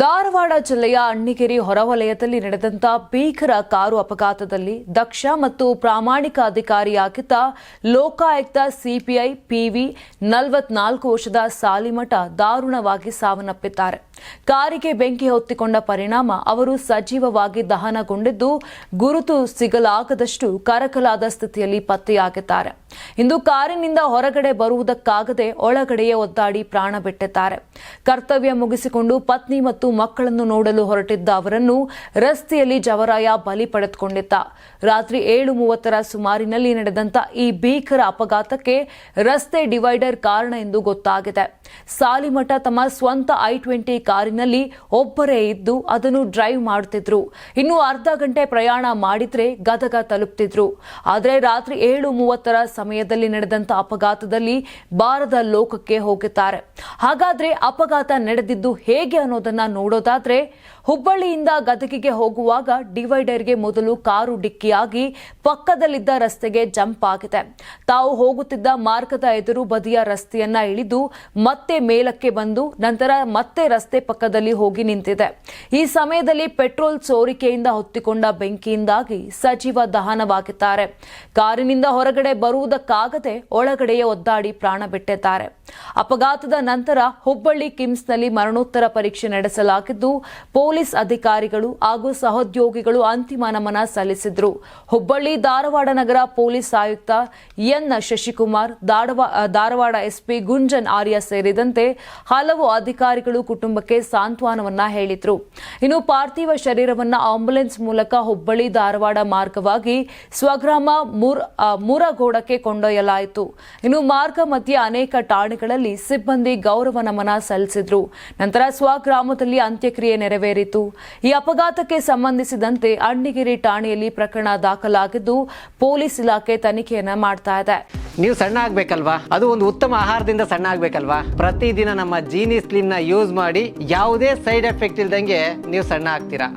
ಧಾರವಾಡ ಜಿಲ್ಲೆಯ ಅಣ್ಣಿಗೇರಿ ಹೊರವಲಯದಲ್ಲಿ ನಡೆದಂತ ಭೀಕರ ಕಾರು ಅಪಘಾತದಲ್ಲಿ ದಕ್ಷ ಮತ್ತು ಪ್ರಾಮಾಣಿಕ ಅಧಿಕಾರಿಯಾಗಿದ್ದ ಲೋಕಾಯುಕ್ತ ಸಿಪಿಐ ಪಿವಿ ನಲವತ್ನಾಲ್ಕು ವರ್ಷದ ಸಾಲಿಮಠ ದಾರುಣವಾಗಿ ಸಾವನ್ನಪ್ಪಿದ್ದಾರೆ. ಕಾರಿಗೆ ಬೆಂಕಿ ಹೊತ್ತಿಕೊಂಡ ಪರಿಣಾಮ ಅವರು ಸಜೀವವಾಗಿ ದಹನಗೊಂಡಿದ್ದು ಗುರುತು ಸಿಗಲಾಗದಷ್ಟು ಕರಕಲಾದ ಸ್ಥಿತಿಯಲ್ಲಿ ಪತ್ತೆಯಾಗಿದ್ದಾರೆ. ಇಂದು ಕಾರಿನಿಂದ ಹೊರಗಡೆ ಬರುವುದಕ್ಕಾಗದೆ ಒಳಗಡೆಯೇ ಒದ್ದಾಡಿ ಪ್ರಾಣ ಬಿಟ್ಟಿದ್ದಾರೆ. ಕರ್ತವ್ಯ ಮುಗಿಸಿಕೊಂಡು ಪತ್ನಿ ಮತ್ತು ಮಕ್ಕಳನ್ನು ನೋಡಲು ಹೊರಟಿದ್ದ ಅವರನ್ನು ರಸ್ತೆಯಲ್ಲಿ ಜವರಾಯ ಬಲಿ ಪಡೆದುಕೊಂಡಿದ್ದ. ರಾತ್ರಿ ಏಳು ಮೂವತ್ತರ ಸುಮಾರಿನಲ್ಲಿ ನಡೆದಂತ ಈ ಭೀಕರ ಅಪಘಾತಕ್ಕೆ ರಸ್ತೆ ಡಿವೈಡರ್ ಕಾರಣ ಎಂದು ಗೊತ್ತಾಗಿದೆ. ಸಾಲಿಮಠ ತಮ್ಮ ಸ್ವಂತ ಐ ಟ್ವೆಂಟಿ ಕಾರಿನಲ್ಲಿ ಒಬ್ಬರೇ ಇದ್ದು ಅದನ್ನು ಡ್ರೈವ್ ಮಾಡುತ್ತಿದ್ರು. ಇನ್ನು ಅರ್ಧ ಗಂಟೆ ಪ್ರಯಾಣ ಮಾಡಿದ್ರೆ ಗದಗ ತಲುಪ್ತಿದ್ರು. ಆದರೆ ರಾತ್ರಿ ಏಳು ಮೂವತ್ತರ ಸಮಯದಲ್ಲಿ ನಡೆದಂತ ಅಪಘಾತದಲ್ಲಿ ಬಾರದ ಲೋಕಕ್ಕೆ ಹೋಗಿದ್ದಾರೆ. ಹಾಗಾದ್ರೆ ಅಪಘಾತ ನಡೆದಿದ್ದು ಹೇಗೆ ಅನ್ನೋದನ್ನ ನೋಡೋದಾದ್ರೆ, ಹುಬ್ಬಳ್ಳಿಯಿಂದ ಗದಗಿಗೆ ಹೋಗುವಾಗ ಡಿವೈಡರ್ಗೆ ಮೊದಲು ಕಾರು ಡಿಕ್ಕಿಯಾಗಿ ಪಕ್ಕದಲ್ಲಿದ್ದ ರಸ್ತೆಗೆ ಜಂಪ್ ಆಗಿದೆ. ತಾವು ಹೋಗುತ್ತಿದ್ದ ಮಾರ್ಗದ ಎದುರು ಬದಿಯ ರಸ್ತೆಯನ್ನ ಇಳಿದು ಮತ್ತೆ ಮೇಲಕ್ಕೆ ಬಂದು ನಂತರ ಮತ್ತೆ ರಸ್ತೆ ಪಕ್ಕದಲ್ಲಿ ಹೋಗಿ ನಿಂತಿದೆ. ಈ ಸಮಯದಲ್ಲಿ ಪೆಟ್ರೋಲ್ ಸೋರಿಕೆಯಿಂದ ಹೊತ್ತಿಕೊಂಡ ಬೆಂಕಿಯಿಂದಾಗಿ ಸಜೀವ ದಹನವಾಗಿದ್ದಾರೆ. ಕಾರಿನಿಂದ ಹೊರಗಡೆ ಬರುವುದಕ್ಕಾಗದೆ ಒಳಗಡೆಯೇ ಒದ್ದಾಡಿ ಪ್ರಾಣ ಬಿಟ್ಟಿದ್ದಾರೆ. ಅಪಘಾತದ ನಂತರ ಹುಬ್ಬಳ್ಳಿ ಕಿಮ್ಸ್ನಲ್ಲಿ ಮರಣೋತ್ತರ ಪರೀಕ್ಷೆ ನಡೆಸಲಾಗಿದ್ದು, ಪೊಲೀಸ್ ಅಧಿಕಾರಿಗಳು ಹಾಗೂ ಸಹೋದ್ಯೋಗಿಗಳು ಅಂತಿಮ ನಮನ ಸಲ್ಲಿಸಿದ್ರು. ಹುಬ್ಬಳ್ಳಿ ಧಾರವಾಡ ನಗರ ಪೊಲೀಸ್ ಆಯುಕ್ತ ಎನ್ ಶಶಿಕುಮಾರ್ ಧಾರವಾಡ ಎಸ್ಪಿ ಗುಂಜನ್ ಆರ್ಯ ಸೇರಿದಂತೆ ಹಲವು ಅಧಿಕಾರಿಗಳು ಕುಟುಂಬಕ್ಕೆ ಸಾಂತ್ವನವನ್ನ ಹೇಳಿದ್ರು. ಇನ್ನು ಪಾರ್ಥಿವ ಶರೀರವನ್ನು ಆಂಬ್ಯುಲೆನ್ಸ್ ಮೂಲಕ ಹುಬ್ಬಳ್ಳಿ ಧಾರವಾಡ ಮಾರ್ಗವಾಗಿ ಸ್ವಗ್ರಾಮ ಮೂರಗೋಡಕ್ಕೆ ಕೊಂಡೊಯ್ಯಲಾಯಿತು. ಇನ್ನು ಮಾರ್ಗ ಮಧ್ಯೆ ಅನೇಕ ಠಾಣೆಗಳಲ್ಲಿ ಸಿಬ್ಬಂದಿ ಗೌರವ ನಮನ ಸಲ್ಲಿಸಿದ್ರು. ನಂತರ ಸ್ವಗ್ರಾಮದಲ್ಲಿ ಅಂತ್ಯಕ್ರಿಯೆ ನೆರವೇರಿತು. ಈ ಅಪಘಾತಕ್ಕೆ ಸಂಬಂಧಿಸಿದಂತೆ ಅಣ್ಣಿಗಿರಿ ಠಾಣೆಯಲ್ಲಿ ಪ್ರಕರಣ ದಾಖಲಾಗಿದ್ದು ಪೊಲೀಸ್ ಇಲಾಖೆ ತನಿಖೆಯನ್ನ ಮಾಡ್ತಾ ಇದೆ. ನೀವು ಸಣ್ಣ ಆಗ್ಬೇಕಲ್ವಾ? ಅದು ಒಂದು ಉತ್ತಮ ಆಹಾರದಿಂದ ಸಣ್ಣ ಆಗ್ಬೇಕಲ್ವಾ? ಪ್ರತಿದಿನ ನಮ್ಮ ಜೀನಿ ಸ್ಲಿಮ್ನ ಯೂಸ್ ಮಾಡಿ ಯಾವುದೇ ಸೈಡ್ ಎಫೆಕ್ಟ್ ಇಲ್ದಂಗೆ ನೀವು ಸಣ್ಣ ಆಗ್ತೀರಾ?